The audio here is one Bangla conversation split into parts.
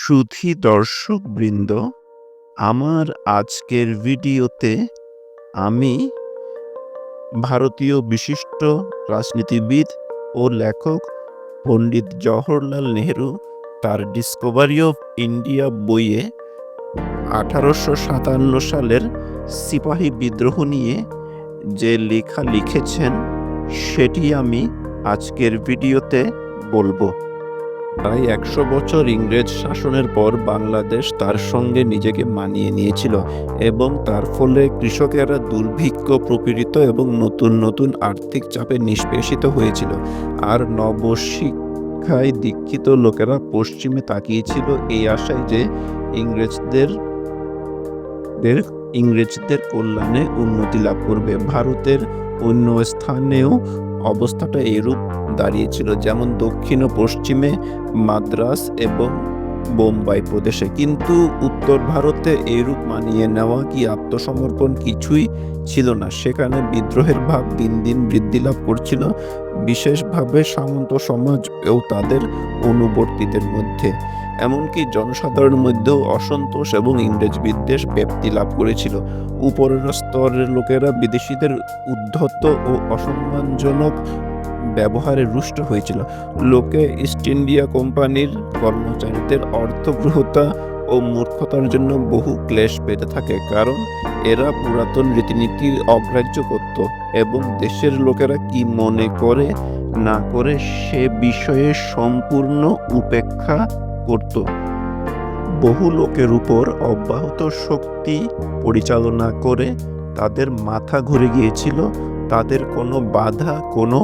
সুধী দর্শক বৃন্দ আমার আজকের ভিডিওতে আমি ভারতীয় বিশিষ্ট রাজনীতিবিদ ও লেখক পণ্ডিত জওহরলাল নেহেরু তার ডিসকভারি অফ ইন্ডিয়া বইয়ে আঠারোশো সাতান্ন সালের সিপাহী বিদ্রোহ নিয়ে যে লেখা লিখেছেন, সেটি আমি আজকের ভিডিওতে বলব। প্রায় একশো বছর ইংরেজ শাসনের পর বাংলাদেশ তার সঙ্গে নিজেকে মানিয়ে নিয়েছিল এবং তার ফলে কৃষকেরা দুর্ভিক্ষ প্রপীড়িত এবং নতুন নতুন আর্থিক চাপে নিষ্পেষিত হয়েছিল। আর নবশিক্ষায় দীক্ষিত লোকেরা পশ্চিমে তাকিয়েছিল এই আশায় যে ইংরেজদের ইংরেজদের কল্যাণে উন্নতি লাভ করবে। ভারতের অন্য স্থানেও অবস্থাটা এরূপ দাঁড়িয়েছিল যেমন দক্ষিণ ও পশ্চিমে মাদ্রাস এবং বোম্বাই প্রদেশে। কিন্তু উত্তর ভারতে এরূপ মানিয়ে নেওয়া কি আত্মসমর্পণ কিছুই ছিল না। সেখানে বিদ্রোহের ভাব দিন দিন বৃদ্ধি লাভ করছিল। বিশেষভাবে সামন্ত সমাজ ও তাদের অনুবর্তীদের মধ্যে। এমনকি জনসাধারণের মধ্যেও অসন্তোষ এবং ইংরেজ বিদ্বেষ ব্যাপ্তি লাভ করেছিল। উপরের স্তরের লোকেরা বিদেশিদের উদ্ধত্ত ও অসম্মানজনক ব্যবহারে রুষ্ট হয়েছিল। লোকে ইস্ট ইন্ডিয়া কোম্পানির কর্মচারীদের অর্থগ্রহতা ও মূর্খতার জন্য বহু ক্লেশ পেতে থাকে, কারণ এরা পুরাতন রীতিনীতি অগ্রাহ্য করত এবং দেশের লোকেরা কি মনে করে না করে সে বিষয়ে সম্পূর্ণ উপেক্ষা করত। বহু লোকের উপর অব্যাহত শক্তি পরিচালনা করে তাদের মাথা ঘুরে গিয়েছিল, তাদের কোনো বাধা, কোনো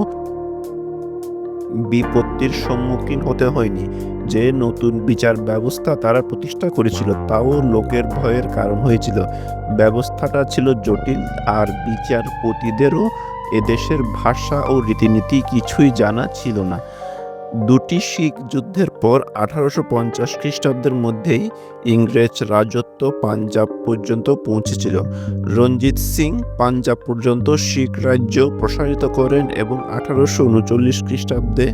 বিপত্তির সম্মুখীন হতে হয়নি। যে নতুন বিচার ব্যবস্থা তারা প্রতিষ্ঠা করেছিল, তাও লোকের ভয়ের কারণ হয়েছিল। ব্যবস্থাটা ছিল জটিল, আর বিচারপতিদেরও এদেশের ভাষা ও রীতিনীতি কিছুই জানা ছিল না। দুটি শিখ যুদ্ধের পর আঠারোশো পঞ্চাশ খ্রিস্টাব্দের মধ্যেই ইংরেজ রাজত্ব পাঞ্জাব পর্যন্ত পৌঁছেছিল। রঞ্জিত সিং পাঞ্জাব পর্যন্ত শিখ রাজ্য প্রসারিত করেন এবং আঠারোশো উনচল্লিশ খ্রিস্টাব্দে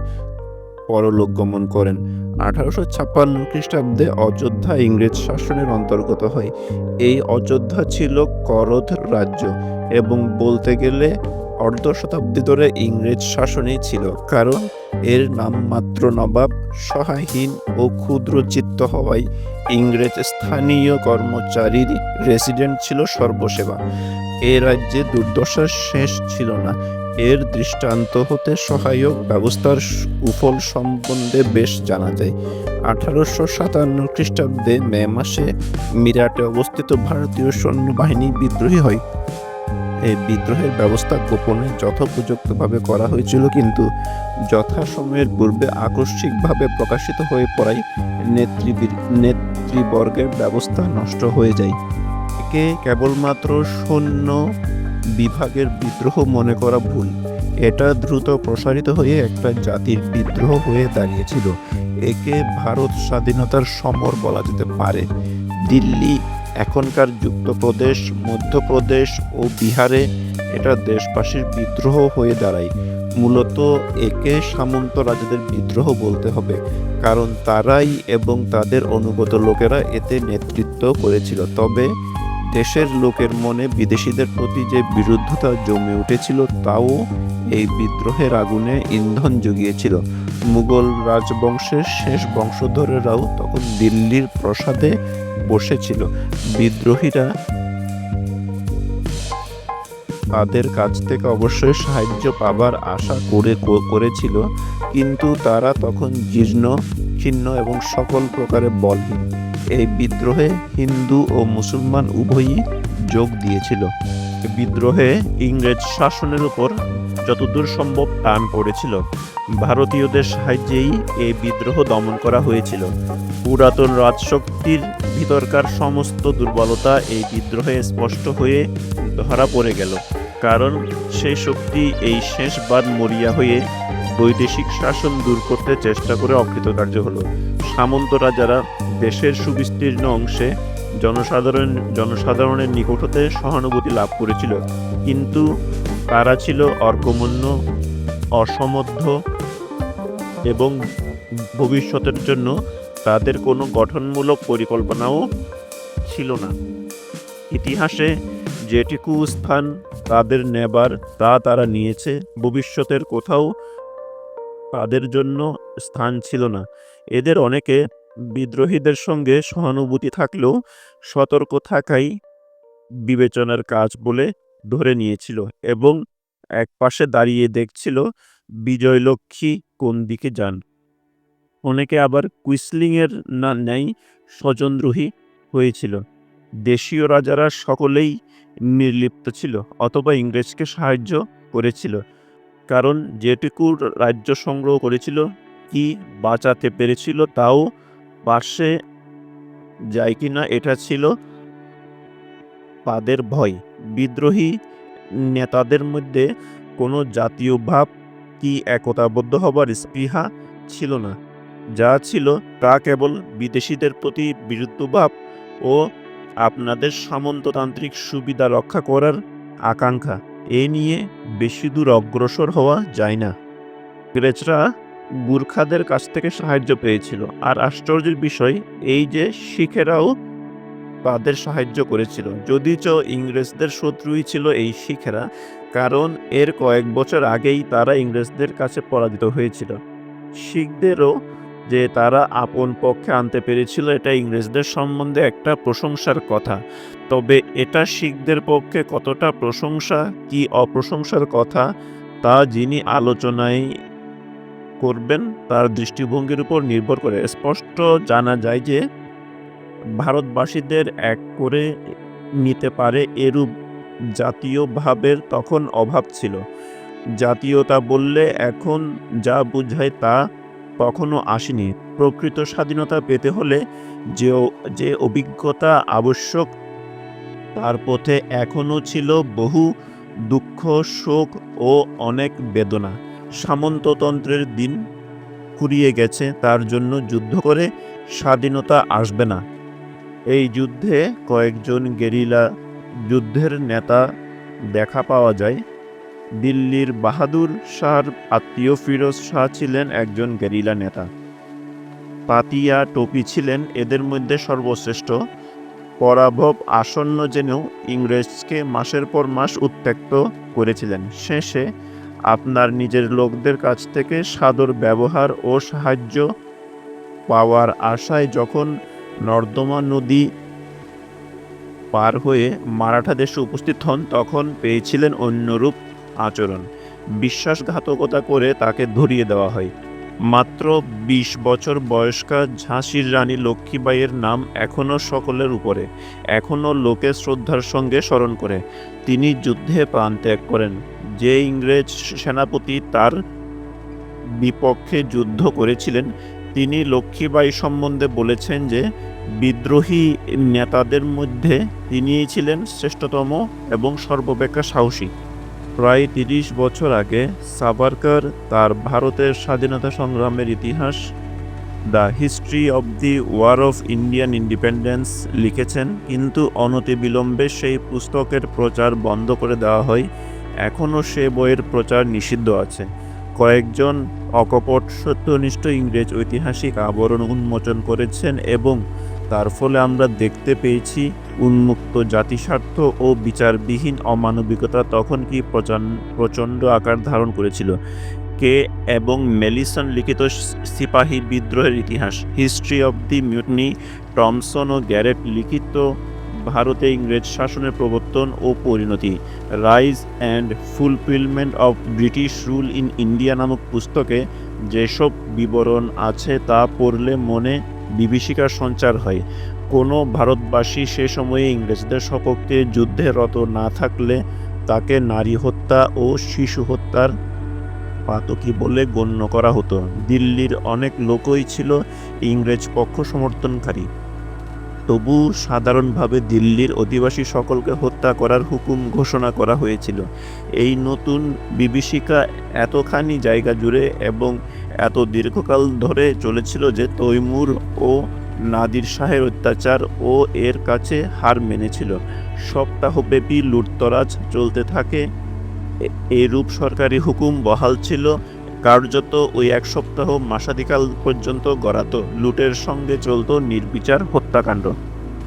পরলোক গমন করেন। আঠারোশো ছাপ্পান্ন খ্রিস্টাব্দে অযোধ্যা ইংরেজ শাসনের অন্তর্গত হয়। এই অযোধ্যা ছিল করদ রাজ্য এবং বলতে গেলে অর্ধ শতাব্দী ধরে ইংরেজ শাসনেই ছিল, কারণ এর নামমাত্র নবাব, সহায়হীন ও ক্ষুদ্র চিত্ত হওয়ায় ইংরেজ স্থানীয় কর্মচারীর রেসিডেন্ট ছিল সর্বসেবা। এ রাজ্যে দুর্দশার শেষ ছিল না। এর দৃষ্টান্ত হতে সহায়ক ব্যবস্থার কুফল সম্বন্ধে বেশ জানা যায়। আঠারোশো সাতান্ন খ্রিস্টাব্দে মে মাসে মিরাটে অবস্থিত ভারতীয় সৈন্যবাহিনী বিদ্রোহী হয়। এই বিদ্রোহের ব্যবস্থা গোপনে যথোপযুক্তভাবে করা হয়েছিল কিন্তু যথাসময়ের পূর্বে আকস্মিকভাবে প্রকাশিত হয়ে পড়ায় নেতৃবীর নেতৃবর্গের ব্যবস্থা নষ্ট হয়ে যায়। একে কেবলমাত্র সৈন্য বিভাগের বিদ্রোহ মনে করা ভুল। এটা দ্রুত প্রসারিত হয়ে একটা জাতির বিদ্রোহ হয়ে দাঁড়িয়েছিল। একে ভারত স্বাধীনতার সমর বলা যেতে পারে। দিল্লি এখনকার যুক্তপ্রদেশ, মধ্যপ্রদেশ ও বিহারে এটা দেশবাসীর বিদ্রোহ হয়ে দাঁড়ায়। মূলত একে সামন্ত রাজাদের বিদ্রোহ বলতে হবে, কারণ তারাই এবং তাদের অনুগত লোকেরা এতে নেতৃত্ব করেছিল। তবে দেশের লোকের মনে বিদেশিদের প্রতি যে বিরুদ্ধতা জমে উঠেছিল, তাও এই বিদ্রোহের আগুনে ইন্ধন জুগিয়েছিল। মুঘল রাজবংশের শেষ বংশধরেরাও তখন দিল্লির প্রসাদে বসেছিল। বিদ্রোহীরা তাদের কাছ থেকে অবশ্যই সাহায্য পাবার আশা করে করেছিল, কিন্তু তারা তখন জীর্ণ ছিন্ন এবং সকল প্রকারে বলহীন। এই বিদ্রোহে হিন্দু ও মুসলমান উভয়ই যোগ দিয়েছিল। বিদ্রোহে ইংরেজ শাসনের উপর যতদূর সম্ভব টান পড়েছিল। ভারতীয়দের সাহায্যেই এই বিদ্রোহ দমন করা হয়েছিল। পুরাতন রাজশক্তির ভিতরকার সমস্ত দুর্বলতা এই বিদ্রোহে স্পষ্ট হয়ে ধরা পড়ে গেল। কারণ সেই শক্তি এই শেষবার মরিয়া হয়ে বৈদেশিক শাসন দূর করতে চেষ্টা করে অকৃতকার্য হলো। সামন্তরা যারা দেশের সুবিস্তীর্ণ অংশে জনসাধারণ জনসাধারণের নিকট হতে সহানুভূতি লাভ করেছিল, কিন্তু তারা ছিল অর্কমন্য, অসমর্থ এবং ভবিষ্যতের জন্য তাদের কোনো গঠনমূলক পরিকল্পনাও ছিল না। ইতিহাসে যেটুকু স্থান তাদের নেবার, তা তারা নিয়েছে, ভবিষ্যতের কোথাও তাদের জন্য স্থান ছিল না। এদের অনেকে বিদ্রোহীদের সঙ্গে সহানুভূতি থাকলেও সতর্ক থাকাই বিবেচনার কাজ বলে ধরে নিয়েছিল এবং এক পাশে দাঁড়িয়ে দেখছিল বিজয়লক্ষ্মী কোন দিকে যান। অনেকে আবার কুইসলিংয়ের না ন্যায় স্বজনদ্রোহী হয়েছিল। দেশীয় রাজারা সকলেই নির্লিপ্ত ছিল অথবা ইংরেজকে সাহায্য করেছিল। কারণ যেটুকু রাজ্য সংগ্রহ করেছিল, কি বাঁচাতে পেরেছিল তাও পাশে যায় কিনা এটা ছিল তাদের ভয়। বিদ্রোহী নেতাদের মধ্যে কোনো জাতীয় ভাব কি একতাবদ্ধ হবার স্পৃহা ছিল না। যা ছিল তা কেবল বিদেশিদের প্রতি বিরুদ্ধভাব ও আপনাদের সামন্ততান্ত্রিক সুবিধা রক্ষা করার আকাঙ্ক্ষা। এ নিয়ে বেশি দূর অগ্রসর হওয়া যায় না। ইংরেজরা গুর্খাদের কাছ থেকে সাহায্য পেয়েছিল। আর আশ্চর্যের বিষয় এই যে শিখেরাও তাদের সাহায্য করেছিল। যদিচ ইংরেজদের শত্রুই ছিল এই শিখেরা, কারণ এর কয়েক বছর আগেই তারা ইংরেজদের কাছে পরাজিত হয়েছিল। শিখদেরও যে তারা আপন পক্ষে আনতে পেরেছিল, এটা ইংরেজদের সম্বন্ধে একটা প্রশংসার কথা। তবে এটা শিখদের পক্ষে কতটা প্রশংসা, কি অপ্রশংসার কথা, তা যিনি আলোচনায় করবেন, তার দৃষ্টিভঙ্গির উপর নির্ভর করে। স্পষ্ট জানা যায় যে ভারতবাসীদের এক করে নিতে পারে এরূপ জাতীয় ভাবের তখন অভাব ছিল। জাতীয়তা বললে এখন যা বোঝায় তা কখনো আসেনি। প্রকৃত স্বাধীনতা পেতে হলে যে যে অভিজ্ঞতা আবশ্যক, তার পথে এখনও ছিল বহু দুঃখ, শোক ও অনেক বেদনা। সামন্ততন্ত্রের দিন ফুরিয়ে গেছে, তার জন্য যুদ্ধ করে স্বাধীনতা আসবে না। এই যুদ্ধে কয়েকজন গেরিলা যুদ্ধের নেতা দেখা পাওয়া যায়। দিল্লির বাহাদুর শাহর আত্মীয় ফিরোজ শাহ ছিলেন একজন গেরিলা নেতা। পাতিয়া টোপি ছিলেন এদের মধ্যে সর্বশ্রেষ্ঠ। পরাভব আসন্ন জেনেও ইংরেজকে মাসের পর মাস উত্ত্যক্ত করেছিলেন। শেষে আপনার নিজের লোকদের কাছ থেকে সাদর ব্যবহার ও সাহায্য পাওয়ার আশায় যখন নর্দমা নদী পার হয়ে মারাঠা দেশে উপস্থিত হন, তখন পেয়েছিলেন অন্যরূপ আচরণ। বিশ্বাসঘাতকতা করে তাকে ধরিয়ে দেওয়া হয়। মাত্র ২০ বছর বয়স্কা ঝাঁসির রানী লক্ষ্মীবাইয়ের নাম এখনও সকলের উপরে। এখনও লোকে শ্রদ্ধার সঙ্গে স্মরণ করে। তিনি যুদ্ধে প্রাণ ত্যাগ করেন। যে ইংরেজ সেনাপতি তার বিপক্ষে যুদ্ধ করেছিলেন তিনি লক্ষ্মীবাই সম্বন্ধে বলেছেন যে, বিদ্রোহী নেতাদের মধ্যে তিনিই ছিলেন শ্রেষ্ঠতম এবং সর্বাপেক্ষা সাহসী। প্রায় তিরিশ বছর আগে সাভারকার তার ভারতের স্বাধীনতা সংগ্রামের ইতিহাস, the history of the war of Indian independence লিখেছেন। কিন্তু অনতিবিলম্বে সেই পুস্তকের প্রচার বন্ধ করে দেওয়া হয়। এখনও সে বইয়ের প্রচার নিষিদ্ধ আছে। কয়েকজন অকপট সত্যনিষ্ঠ ইংরেজ ঐতিহাসিক আবরণ উন্মোচন করেছেন এবং তার ফলে আমরা দেখতে পেয়েছি উন্মুক্ত জাতিস্বার্থ ও বিচারবিহীন অমানবিকতা তখন কি প্রচণ্ড আকার ধারণ করেছিল। কে এবং মেলিসন লিখিত সিপাহী বিদ্রোহের ইতিহাস। History of the mutiny, Thomson ও গ্যারেট লিখিত ভারতে ইংরেজ শাসনের প্রবর্তন ও পরিণতি। Rise and fulfilment of British rule in India নামক পুস্তকে যেসব বিবরণ আছে তা পড়লে মনে বিভীষিকার সঞ্চার হয়। কোনো ভারতবাসী সে সময়ে ইংরেজদের সপক্ষে যুদ্ধে রত না থাকলে তাকে নারী হত্যা ও শিশু হত্যার পাতকী বলে গণ্য করা হতো। দিল্লির অনেক লোকই ছিল ইংরেজ পক্ষ সমর্থনকারী। তবু সাধারণভাবে দিল্লির অধিবাসী সকলকে হত্যা করার হুকুম ঘোষণা করা হয়েছিল। এই নতুন বিভীষিকা এতখানি জায়গা জুড়ে এবং এত দীর্ঘকাল ধরে চলেছিল যে তৈমুর ও নাদির শাহের অত্যাচার ও এর কাছে হার মেনেছিল। সপ্তাহব্যাপী লুটতরাজ চলতে থাকে। এরূপ সরকারি হুকুম বহাল ছিল কার্যত ওই এক সপ্তাহ মাসাদিকাল পর্যন্ত গড়াতো। লুটের সঙ্গে চলত নির্বিচার হত্যাকাণ্ড।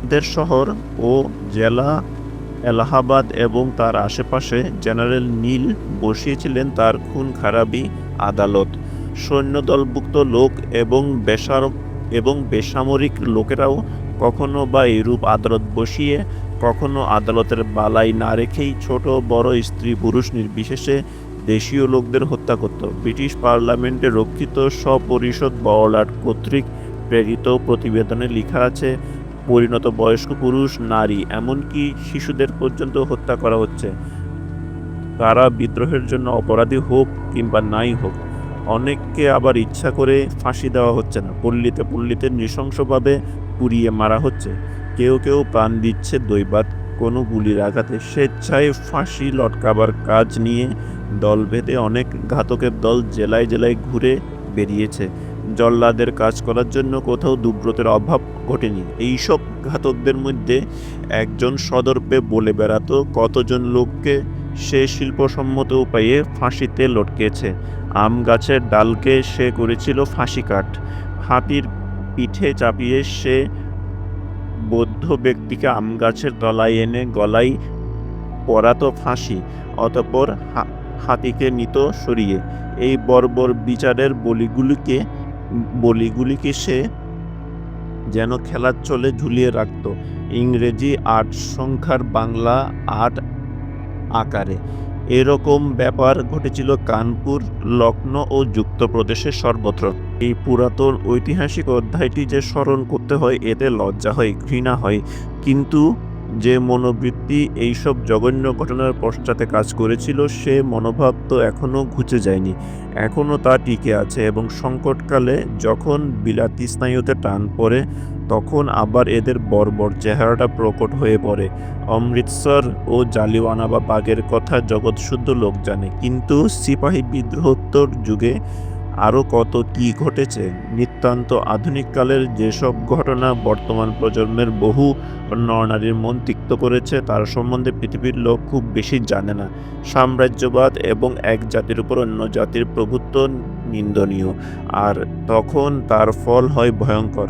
দের শহর ও জেলা এলাহাবাদ এবং তার আশেপাশে জেনারেল নীল বসিয়েছিলেন তার খুন খারাপি আদালত। সৈন্যদলভুক্ত লোক এবং বেসার এবং বেসামরিক লোকেরাও কখনো বা এরূপ আদালত বসিয়ে, কখনো আদালতের বালাই না রেখেই ছোট বড় স্ত্রী পুরুষ নির্বিশেষে দেশীয় লোকদের হত্যা করত। ব্রিটিশ পার্লামেন্টে রক্ষিত স্বপরিষদ বড়লাট কর্তৃক প্রেরিত প্রতিবেদনে লেখা আছে, পরিণত বয়স্ক পুরুষ, নারী, এমনকি শিশুদের পর্যন্ত হত্যা করা হচ্ছে। তারা বিদ্রোহের জন্য অপরাধী হোক কিংবা নাই হোক, অনেককে আবার ইচ্ছা করে ফাঁসি দেওয়া হচ্ছে না। পল্লীতে পল্লীতে নৃশংসভাবে পুড়িয়ে মারা হচ্ছে। কেউ কেউ প্রাণ দিচ্ছে দৈবাত কোনো গুলির আঘাতে স্বেচ্ছায় ফাঁসি লটকাবার কাজ নিয়ে দল ভেদে অনেক ঘাতকের দল জেলায় জেলায় ঘুরে বেরিয়েছে। জল্লাদের কাজ করার জন্য কোথাও দুব্রতের অভাব ঘটেনি। এইসব ঘাতকদের মধ্যে একজন সদর্পে বলে বেড়াতো, কতজন লোককে সে শিল্পসম্মত উপায়ে ফাঁসিতে লটকেছে। আম গাছের ডালকে সে করেছিল ফাঁসি কাঠ। হাতির পিঠে চাপিয়ে সে বৌদ্ধ ব্যক্তিকে আম গাছের তলায় এনে গলায় পরাতো ফাঁসি। অতপর হাতিকে নিত সরিয়ে। এই বর্বর বিচারের বলিগুলিকে বলিগুলিকে সে যেন খেলার চলে ঝুলিয়ে রাখত। ইংরেজি আট সংখ্যার বাংলা আট আকারে। এরকম ব্যাপার ঘটেছিল কানপুর লক্ষ্ণৌ ও যুক্তপ্রদেশের সর্বত্র। এই পুরাতন ঐতিহাসিক অধ্যায়টি যে স্মরণ করতে হয়, এতে লজ্জা হয়, ঘৃণা হয়। কিন্তু যে মনোবৃত্তি এইসব জঘন্য ঘটনার পশ্চাতে কাজ করেছিল, সে মনোভাব তো এখনও ঘুচে যায়নি। এখনও তা টিকে আছে এবং সংকটকালে যখন বিলাতি স্নায়ুতে টান পড়ে, তখন আবার এদের বর্বর চেহারাটা প্রকট হয়ে পড়ে। অমৃতসর ও জালিওয়ানা বাগের কথা জগৎশুদ্ধ লোক জানে, কিন্তু সিপাহী বিদ্রোহোত্তর যুগে আরও কত কি ঘটেছে? নিতান্ত আধুনিককালের যেসব ঘটনা বর্তমান প্রজন্মের বহু নরনারীর মন তিক্ত করেছে, তার সম্বন্ধে পৃথিবীর লোক খুব বেশি জানে না। সাম্রাজ্যবাদ এবং এক জাতির উপর অন্য জাতির প্রভুত্ব নিন্দনীয়, আর তখন তার ফল হয় ভয়ঙ্কর,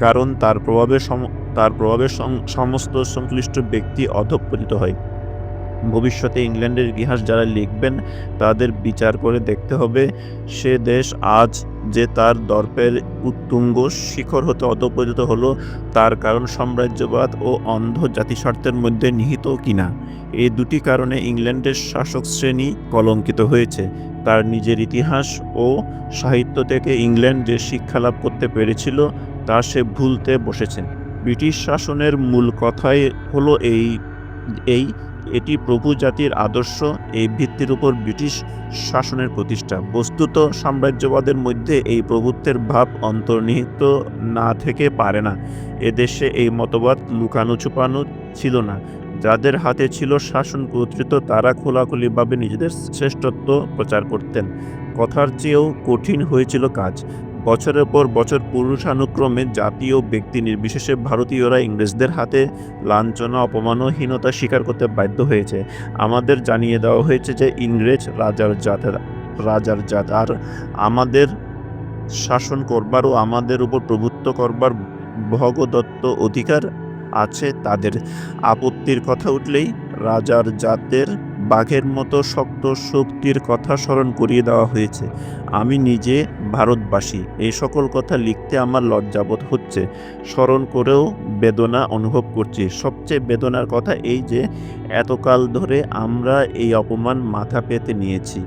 কারণ তার প্রভাবে সম- তার প্রভাবে সম- সমস্ত সংশ্লিষ্ট ব্যক্তি অধঃপতিত হয়। ভবিষ্যতে ইংল্যান্ডের ইতিহাস যারা লিখবেন, তাদের বিচার করে দেখতে হবে সে দেশ আজ যে তার দর্পের উত্তুঙ্গ শিখর হতে অধপতিত হলো, তার কারণ সাম্রাজ্যবাদ ও অন্ধ জাতিস্বার্থের মধ্যে নিহিত কিনা। এই দুটি কারণে ইংল্যান্ডের শাসক শ্রেণি কলঙ্কিত হয়েছে। তার নিজের ইতিহাস ও সাহিত্য থেকে ইংল্যান্ড যে শিক্ষা লাভ করতে পেরেছিল, তা সে ভুলতে বসেছে। ব্রিটিশ শাসনের মূল কথাই হলো এই এই এটি প্রভু জাতির আদর্শ, এই ভিত্তির উপর ব্রিটিশ শাসনের প্রতিষ্ঠা। বস্তুত সাম্রাজ্যবাদের মধ্যে এই প্রভুত্বের ভাব অন্তর্নিহিত না থেকে পারে না। এদেশে এই মতবাদ লুকানো ছুপানো ছিল না। যাদের হাতে ছিল শাসন কর্তৃত্ব, তারা খোলাখুলিভাবে নিজেদের শ্রেষ্ঠত্ব প্রচার করতেন। কথার চেয়েও কঠিন হয়েছিল কাজ। বছরের পর বছর পুরুষানুক্রমে জাতীয় ব্যক্তি নির্বিশেষে ভারতীয়রা ইংরেজদের হাতে লাঞ্ছনা, অপমান ও হীনতা স্বীকার করতে বাধ্য হয়েছে। আমাদের জানিয়ে দেওয়া হয়েছে যে ইংরেজ রাজার জাতের, রাজার জাত আর আমাদের শাসন করবার ও আমাদের উপর প্রভুত্ব করবার ভগদত্ত অধিকার আছে তাদের। আপত্তির কথা উঠলেই রাজার জাতের বাঘের মতো শক্ত শক্তির কথা স্মরণ করিয়ে দেওয়া হয়েছে। আমি নিজে ভারতবাসী, এই সকল কথা লিখতে আমার লজ্জাবোধ হচ্ছে। স্মরণ করেও বেদনা অনুভব করছি। সবচেয়ে বেদনার কথা এই যে, এতকাল ধরে আমরা এই অপমান মাথা পেতে নিয়েছি।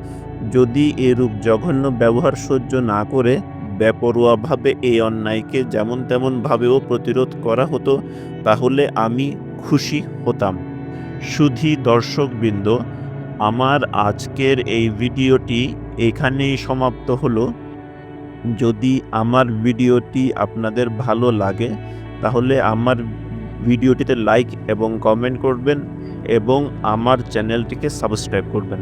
যদি এরূপ জঘন্য ব্যবহার সহ্য না করে বেপরোয়াভাবে এই অন্যায়কে যেমন তেমনভাবেও প্রতিরোধ করা হতো, তাহলে আমি খুশি হতাম। সুধী দর্শকবৃন্দ, আমার আজকের এই ভিডিওটি এখানেই সমাপ্ত হলো। যদি আমার ভিডিওটি আপনাদের ভালো লাগে, তাহলে আমার ভিডিওটিতে লাইক এবং কমেন্ট করবেন এবং আমার চ্যানেলটিকে সাবস্ক্রাইব করবেন।